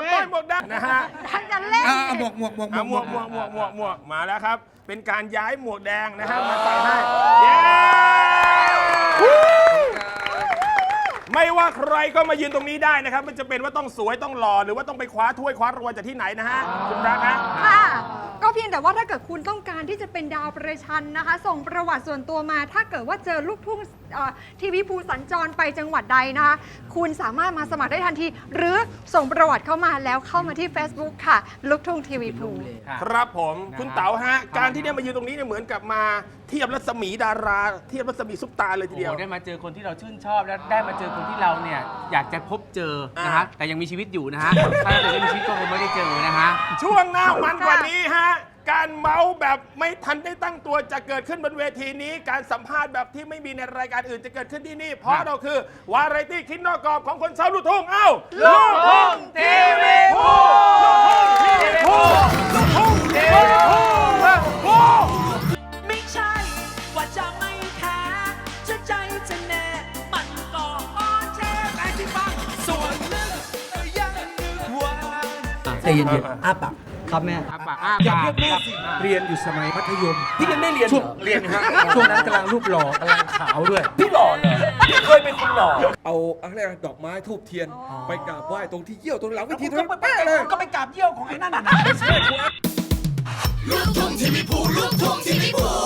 ามต้อยหมวกแดงนะฮะท่านจะเล่นอ่าหมวกหมวกหมวกอะหมวกหมวกหมวกหมวกหมวกมาแล้วครับ เป็นการย้ายหมวกแดงนะฮะมาใส่ให้เย้ไม่ว่าใครก็มายืนตรงนี้ได้นะครับ มันจะเป็นว่าต้องสวยต้องหล่อหรือว่าต้องไปคว้าถ้วยคว้ารางวัลจากที่ไหนนะฮะคุณรักฮะค่ะก็เพียง แต่ว่าถ้าเกิดคุณต้องการที่จะเป็นดาวประชันนะคะ ส่งประวัติส่วนตัวมา ถ้าเกิดว่าเจอลูกทุ่งเอ่อทีวีภูสัญจรไปจังหวัดใดนะคะ คุณสามารถมาสมัครได้ทันที หรือส่งประวัติเข้ามาแล้วเข้ามาที่ Facebook ค่ะ ลูกทุ่งทีวีภูครับผมคุณเต๋าฮะ การที่ได้มายืนตรงนี้เนี่ยเหมือนกับมาเทียบรัศมีดารา เทียบรัศมีซุปตาเลยทีโอ้เดียวโหได้มาเจอคนที่เราชื่นชอบและได้มาเจอคนที่เราเนี่ยอยากจะพบเจอนะฮะอ่า แต่ยังมีชีวิตอยู่นะฮะถ้าเกิดไม่มีชีวิตก็คงไม่ได้เจอนะฮะ ช่วงหน้ามันกว่านี้ฮะ การเมาส์แบบไม่ทันได้ตั้งตัวจะเกิดขึ้นบนเวทีนี้ การสัมภาษณ์แบบที่ไม่มีในรายการอื่นจะเกิดขึ้นที่นี่ เพราะเราคือ วาไรตี้คิดนอกกรอบของคนชาวลูกทุ่งเอ้าลูกทุ่ง ใจเย็นๆอ้าปากครับแม่อ้าปากอ้าอย่าปากเรียกแม่สิเรียนอยู่สมัยมัธยมพี่ยังไม่เรียนช่วงเหรอเรียนฮะช่วงนั้นกำลังรูปหล่อกำลังขาวด้วย พี่หล่อเหรอพี่เคยเป็นคนหล่อเอาอะไรนะดอกไม้ทูบเทียน ไปกราบไหว้ตรงที่เยี่ยวตรงหลังเวิธีก็ทั้งไปแป้เลย ก็ไปกราบเยี่ยวของไอ้นั่นน่ะนะ ลูกทุ่งทีวีภูลูกทุ่งทีวีภู